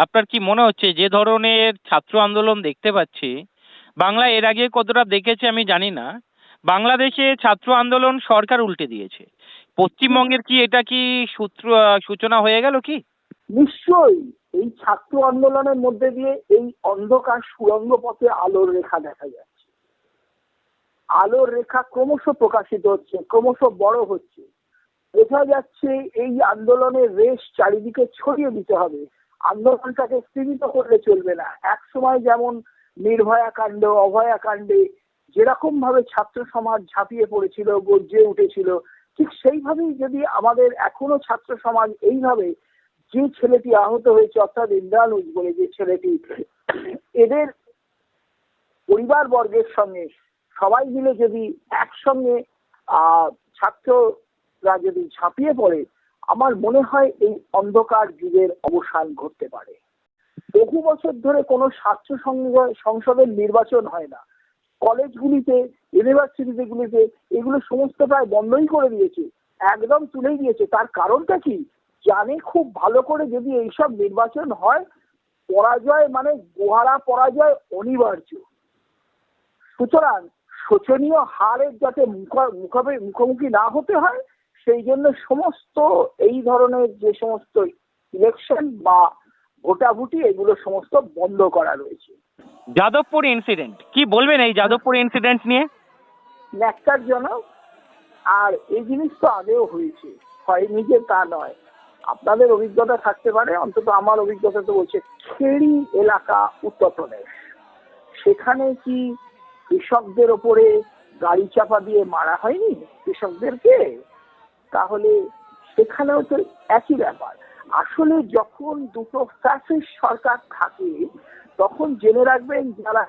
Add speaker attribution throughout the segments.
Speaker 1: আপনার কি মনে হচ্ছে যে ধরনের ছাত্র আন্দোলন দেখতে পাচ্ছি? বাংলা এর আগে কতটা দেখেছে আমি জানি না। বাংলাদেশে ছাত্র আন্দোলন সরকার উল্টে দিয়েছে। পশ্চিমবঙ্গের কি এটা কি সূত্র, সূচনা হয়ে গেল কি?
Speaker 2: নিশ্চয়ই। এই ছাত্র আন্দোলনের মধ্যে দিয়ে এই অন্ধকার সুরঙ্গ পথে আলোর রেখা দেখা যাচ্ছে। আলোর রেখা ক্রমশ প্রকাশিত হচ্ছে, ক্রমশ বড় হচ্ছে। বোঝা যাচ্ছে এই আন্দোলনের রেশ চারিদিকে ছড়িয়ে দিতে হবে। আন্দোলনটাকে সীমিত করলে চলবে না। এক সময় যেমন নির্ভয়া কাণ্ড, অভয়া কাণ্ডে যেরকম ভাবে ছাত্র সমাজ ঝাঁপিয়ে পড়েছিল, গর্জে উঠেছিল, ঠিক সেইভাবেই যদি আমাদের এখনও ছাত্র সমাজ এইভাবে যে ছেলেটি আহত হয়েছে, অর্থাৎ ইন্দ্রানুজ বলে যে ছেলেটি, এদের পরিবার বর্গের সঙ্গে সবাই মিলে যদি একসঙ্গে, আহ, ছাত্ররা যদি ঝাঁপিয়ে পড়ে আমার মনে হয় এই অন্ধকার যুগের অবসান ঘটতে পারে। বহু বছর ধরে কোনো সংঘ- সংসদের নির্বাচন হয় না। কলেজগুলিতে, ইউনিভার্সিটিগুলিতে এগুলো সমস্ত প্রায় বন্ধই করে দিয়েছে, একদম তুলেই দিয়েছে। তার কারণটা কি? জানে খুব ভালো করে যদি এইসব নির্বাচন হয়, পরাজয় মানে গোহারা পরাজয় অনিবার্য। সুতরাং শোচনীয় হারের যাতে মুখোমুখি না হতে হয় সেই জন্য সমস্ত এই ধরনের যে সমস্ত ইলেকশন বা ভোটাভুটি এগুলো সমস্ত বন্ধ করা রয়েছে।
Speaker 1: যাদবপুর ইনসিডেন্ট কি বলবেন এই যাদবপুর ইনসিডেন্ট নিয়ে?
Speaker 2: ন্যাক্কারজনক। আর এই জিনিস তো আগেও হয়েছে হয়নি যে তা নয়। আপনাদের অভিজ্ঞতা থাকতে পারে অন্তত আমার অভিজ্ঞতা তো বলছে খেড়ি এলাকা উত্তরপ্রদেশ সেখানে কি কৃষকদের ওপরে গাড়ি চাপা দিয়ে মারা হয়নি কৃষকদেরকে? তাহলে সেখানেও তো একই ব্যাপার। আসলে যখন দুটো ফ্যাসিস্ট সরকার থাকে, তখন জেনে রাখবেন যারা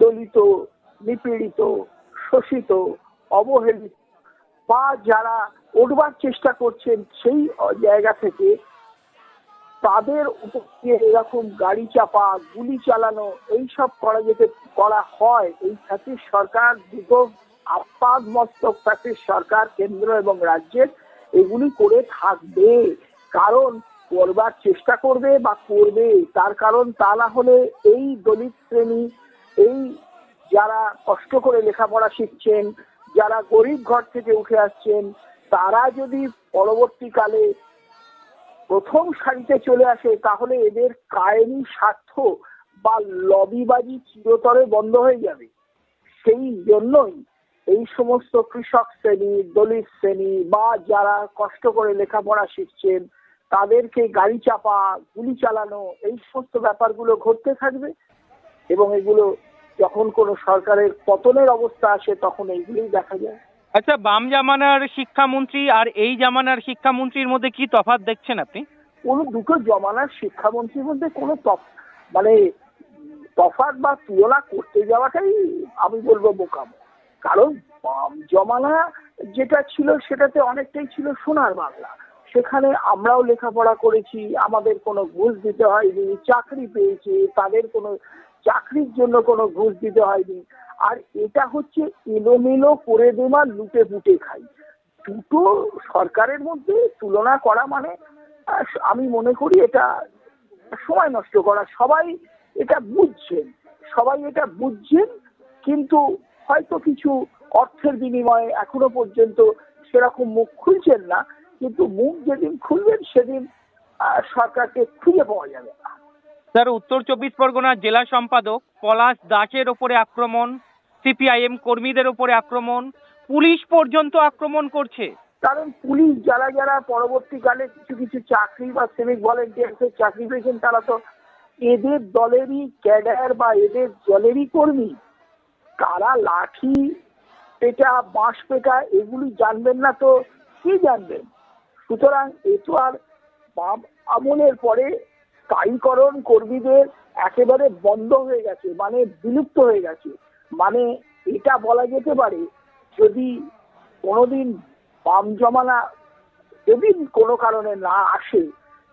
Speaker 2: দলিত, নিপীড়িত, শোষিত, অবহেলিত বা যারা উঠবার চেষ্টা করছেন সেই জায়গা থেকে, তাদের উপর দিয়ে এরকম গাড়ি চাপা, গুলি চালানো, এইসব করা যেতে, করা হয়। এই ফ্যাসিস সরকার দুটো আপাদ মস্তক ফ্যাসিস সরকার, কেন্দ্র এবং রাজ্যের। এগুলি করে থাকবে, কারণ করবার চেষ্টা করবে বা করবে, তার কারণ তা না হলে এই দলিত শ্রেণি, এই যারা কষ্ট করে লেখাপড়া শিখছেন, যারা গরিব ঘর থেকে উঠে আসছেন, তারা যদি পরবর্তীকালে প্রথম সারিতে চলে আসে, তাহলে এদের কায়েমি স্বার্থ বা লবিবাজি চিরতরে বন্ধ হয়ে যাবে। সেই জন্যই এই সমস্ত কৃষক শ্রেণি দলিত শ্রেণি বা যারা কষ্ট করে লেখাপড়া শিখছেন তাদেরকে গাড়ি চাপা গুলি চালানো এই সমস্ত ব্যাপারগুলো ঘটতে থাকবে এবং এগুলো যখন কোনো সরকারের পতনের অবস্থা আসে তখন এইগুলোই দেখা যায়।
Speaker 1: আচ্ছা বাম জামানার শিক্ষামন্ত্রী আর এই জামানার শিক্ষামন্ত্রীর মধ্যে কি তফাৎ দেখছেন আপনি?
Speaker 2: কোনো দুটো জমানার শিক্ষামন্ত্রীর মধ্যে কোনো তফ- মানে তফাৎ বা তুলনা করতে যাওয়াটাই আমি বলব বোকামো। কারণ বাম জমানা যেটা ছিল সেটাতে অনেকটাই ছিল সোনার বাংলা। সেখানে আমরাও লেখাপড়া করেছি, আমাদের কোনো ঘুষ দিতে হয়নি, চাকরি পেয়েছি, তাদের কোনো চাকরির জন্য কোনো ঘুষ দিতে হয়নি। আর এটা হচ্ছে এলোমেলো করে দেওয়া, লুটে পুটে খাই। দুটো সরকারের মধ্যে তুলনা করা মানে আমি মনে করি এটা সময় নষ্ট করা। সবাই এটা বুঝছেন, সবাই এটা বুঝছেন, কিন্তু হয়তো কিছু অর্থের বিনিময়ে এখনও পর্যন্ত সেরকম মুখ খুলছেন না কিন্তু মুখ যেদিন খুলবেন সেদিন সরকারকে খুঁজে পাওয়া যাবে। না
Speaker 1: স্যার উত্তর চব্বিশ পরগনার জেলা সম্পাদক পলাশ দাসের ওপরে আক্রমণ সিপিআইএম কর্মীদের ওপরে আক্রমণ পুলিশ পর্যন্ত আক্রমণ করছে।
Speaker 2: কারণ পুলিশ যারা যারা পরবর্তীকালে কিছু কিছু চাকরি বা সিভিক ভলেন্টিয়ার্সের চাকরি পেয়েছেন তারা তো এদের দলেরই ক্যাডার বা এদের দলেরই কর্মী। কারা লাঠি, পেটা, বাঁশ পেটা, এগুলি জানবেন না তো কি জানবেন সুতরাং এ তো আর বাম আমলের পরে স্থায়ীকরণ কর্মীদের একেবারে বন্ধ হয়ে গেছে মানে বিলুপ্ত হয়ে গেছে। মানে এটা বলা যেতে পারে, যদি কোনোদিন বাম জমানা যদি কোনো কারণে না আসে,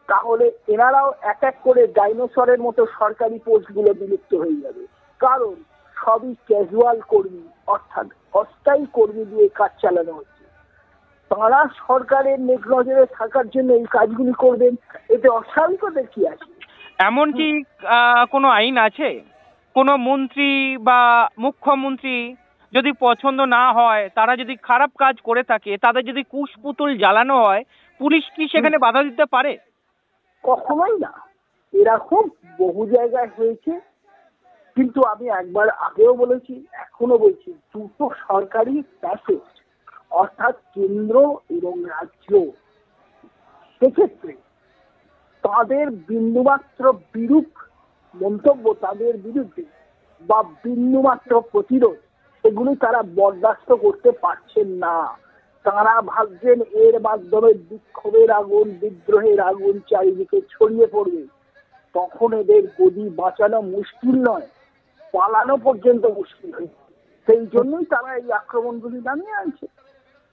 Speaker 2: তাহলে এনারাও এক এক করে ডাইনোসরের মতো সরকারি পোস্টগুলো বিলুপ্ত হয়ে যাবে। কারণ সবই ক্যাজুয়াল কর্মী অর্থাৎ অস্থায়ী কর্মী দিয়ে কাজ চালানো হচ্ছে। তারা সরকারের নেক নজরে থাকার জন্য এই কাজগুলি করবেন এতে অস্বাভাবিকতার কি আছে?
Speaker 1: এমন কি কোনো আইন আছে? কোনো মন্ত্রী বা মুখ্যমন্ত্রী যদি পছন্দ না হয় তারা যদি খারাপ কাজ করে থাকে তাদের যদি কুশ কুশপুতুল জ্বালানো হয় পুলিশ কি সেখানে বাধা দিতে পারে?
Speaker 2: কখনোই না। এরকম বহু জায়গায় হয়েছে কিন্তু আমি একবার আগেও বলেছি এখনও বলছি, দুটো সরকারি প্যাসেজ অর্থাৎ কেন্দ্র এবং রাজ্য সেক্ষেত্রে তাদের বিন্দুমাত্র বিরূপ মন্তব্য তাদের বিরুদ্ধে বা বিন্দুমাত্র প্রতিরোধ, এগুলি তারা বরদাস্ত করতে পারছেন না। তারা ভাবছেন এর মাধ্যমে বিক্ষোভের আগুন, বিদ্রোহের আগুন চারিদিকে ছড়িয়ে পড়বে। তখন এদের গদি বাঁচানো মুশকিল নয়। পালানো পর্যন্ত মুশকিল হয়েছে। সেই জন্যই তারা এই আক্রমণগুলি নামিয়ে আনছে।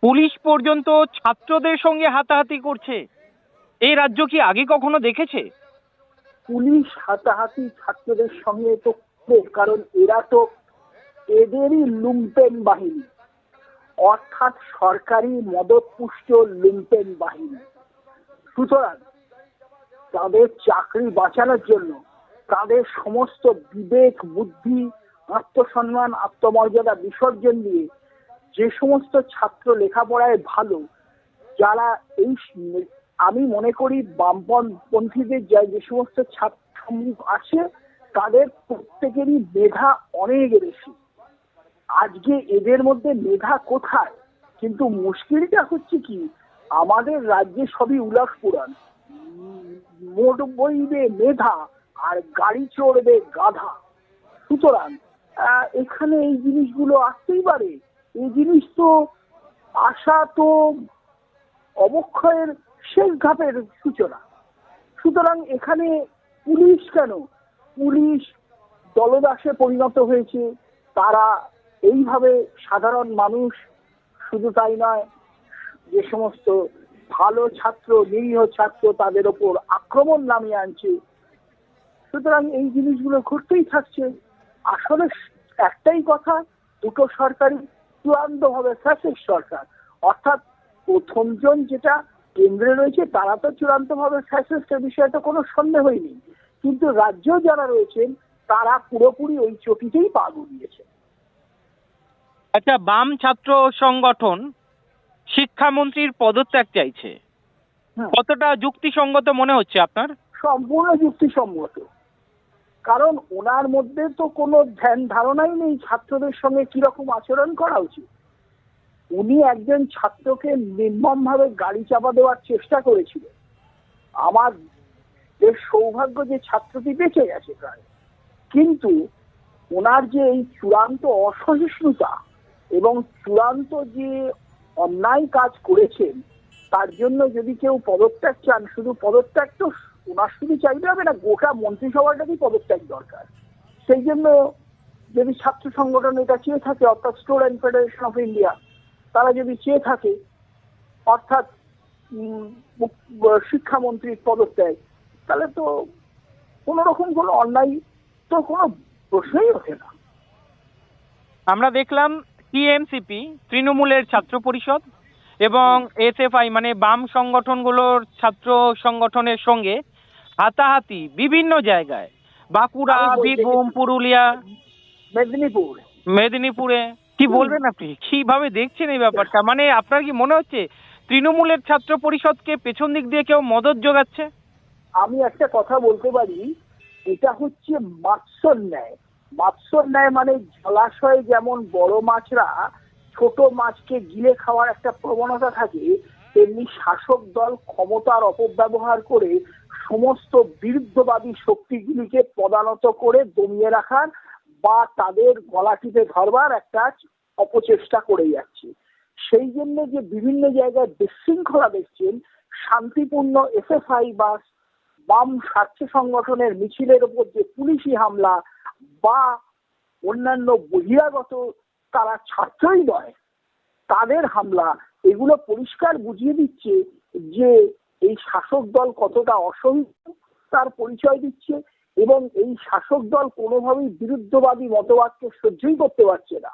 Speaker 1: পুলিশ পর্যন্ত ছাত্রদের সঙ্গে হাতাহাতি করছে। এই রাজ্য কি আগে কখনো দেখেছে?
Speaker 2: পুলিশ হাতাহাতি ছাত্রদের সঙ্গে তো কারণ এরা তো এদেরই লুম্পেন বাহিনী। অর্থাৎ সরকারি মদতপুষ্ট লুম্পেন বাহিনী। সুতরাং তাদের চাকরি বাঁচানোর জন্য তাদের সমস্ত বিবেক, বুদ্ধি আত্মসম্মান আত্মমর্যাদা বিসর্জন দিয়ে যে সমস্ত ছাত্র লেখাপড়ায় ভালো, যারা এই আমি মনে করি বামপন্থীদের যা সমস্ত ছাত্র আছে, তাদের প্রত্যেকেরই মেধা অনেক বেশি। আজকে এদের মধ্যে মেধা কোথায়? কিন্তু মুশকিলটা হচ্ছে কি, আমাদের রাজ্যে সবই উলাস পুরাণ মোট বইবে মেধা আর গাড়ি চড়বে গাধা। সুতরাং এখানে এই জিনিসগুলো আসতেই পারে। এই জিনিস তো আশা তো অবক্ষয়ের শেষ ধাপের সূচনা। সুতরাং এখানে পুলিশ কেন? পুলিশ দলদাসে পরিণত হয়েছে। তারা এইভাবে সাধারণ মানুষ, শুধু তাই নয়, যে সমস্ত ভালো ছাত্র, নিরীহ ছাত্র তাদের ওপর আক্রমণ নামিয়ে আনছে সুতরাং এই জিনিসগুলো ঘুরতেই থাকছে। আসলে একটাই কথা দুটো সরকারই চূড়ান্ত ভাবে ফ্যাসিস্ট সরকার। অর্থাৎ প্রথমজন যেটা কেন্দ্রে রয়েছে তারা তো চূড়ান্ত ভাবে ফ্যাসিস্টের বিষয়ে তো কোনো সন্দেহই নেই। কিন্তু রাজ্য যারা রয়েছেন তারা পুরোপুরি ওই চটিতেই পা গুলিয়েছে
Speaker 1: আচ্ছা বাম ছাত্র সংগঠন শিক্ষামন্ত্রীর পদত্যাগ চাইছে। কতটা যুক্তিসঙ্গত মনে হচ্ছে আপনার?
Speaker 2: সম্পূর্ণ যুক্তিসম্মত কারণ ওনার মধ্যে তো কোনো ধ্যান ধারণাই নেই ছাত্রদের সঙ্গে কীরকম আচরণ করা উচিত। উনি একজন ছাত্রকে নির্মম ভাবে গাড়ি চাপা দেওয়ার চেষ্টা করেছিলেন। আমার বেশ সৌভাগ্য যে ছাত্রটি বেঁচে গেছে প্রায়। কিন্তু ওনার যে এই চূড়ান্ত অসহিষ্ণুতা এবং চূড়ান্ত যে অন্যায় কাজ করেছেন, তার জন্য যদি কেউ পদত্যাগ চান, শুধু পদত্যাগ তো ওনার শুধু চাইলে হবে না, গোটা মন্ত্রিসভাটাকেই পদত্যাগ দরকার। সেই জন্য যদি ছাত্র সংগঠন এটা চেয়ে থাকে, অর্থাৎ স্টুডেন্ট ফেডারেশন অফ ইন্ডিয়া, তারা যদি চেয়ে থাকে, অর্থাৎ শিক্ষামন্ত্রীর পদত্যাগ, তাহলে তো কোনো রকম কোনো অন্যায় তো কোনো প্রশ্নই ওঠে না।
Speaker 1: আমরা দেখলাম টিএমসিপি, তৃণমূলের ছাত্র পরিষদ এবং এসএফআই মানে বাম সংগঠনগুলোর ছাত্র সংগঠনের সঙ্গে হাতাহাতি বিভিন্ন জায়গায়। বাঁকুড়া বীরভূম পুরুলিয়া
Speaker 2: মেদিনীপুর।
Speaker 1: মেদিনীপুরে। কি বলবেন আপনি? কীভাবে দেখছেন এই ব্যাপারটা? মানে আপনার কি মনে হচ্ছে তৃণমূলের ছাত্র পরিষদকে পেছন দিক দিয়ে কেউ মদত যোগাচ্ছে?
Speaker 2: আমি একটা কথা বলতে পারি এটা হচ্ছে মাৎস্যর ন্যায়। মাৎস্যর ন্যায় মানে জলাশয়ে যেমন বড় মাছরা ছোট মাছকে গিলে খাওয়ার একটা প্রবণতা থাকে তেমনি শাসক দল ক্ষমতার অপব্যবহার করে সমস্ত বিরুদ্ধবাদী শক্তিগুলিকে পদানত করে দমিয়ে রাখার বা তাদের গলা টিপে ধরবার একটা অপচেষ্টা করে যাচ্ছে। সেই জন্য যে বিভিন্ন জায়গায় বিশৃঙ্খলা দেখছেন, শান্তিপূর্ণ এসএফআই বা বাম স্বার্থ সংগঠনের মিছিলের উপর যে পুলিশি হামলা বা অন্যান্য বহিরাগত তারা ছাত্রই নয়, তাদের হামলা, এগুলো পরিষ্কার বুঝিয়ে দিচ্ছে যে এই শাসক দল কতটা অসহিষ্ণু তার পরিচয় দিচ্ছে এবং এই শাসক দল কোনোভাবেই বিরুদ্ধবাদী মতবাদকে সহ্যই করতে পারছে না।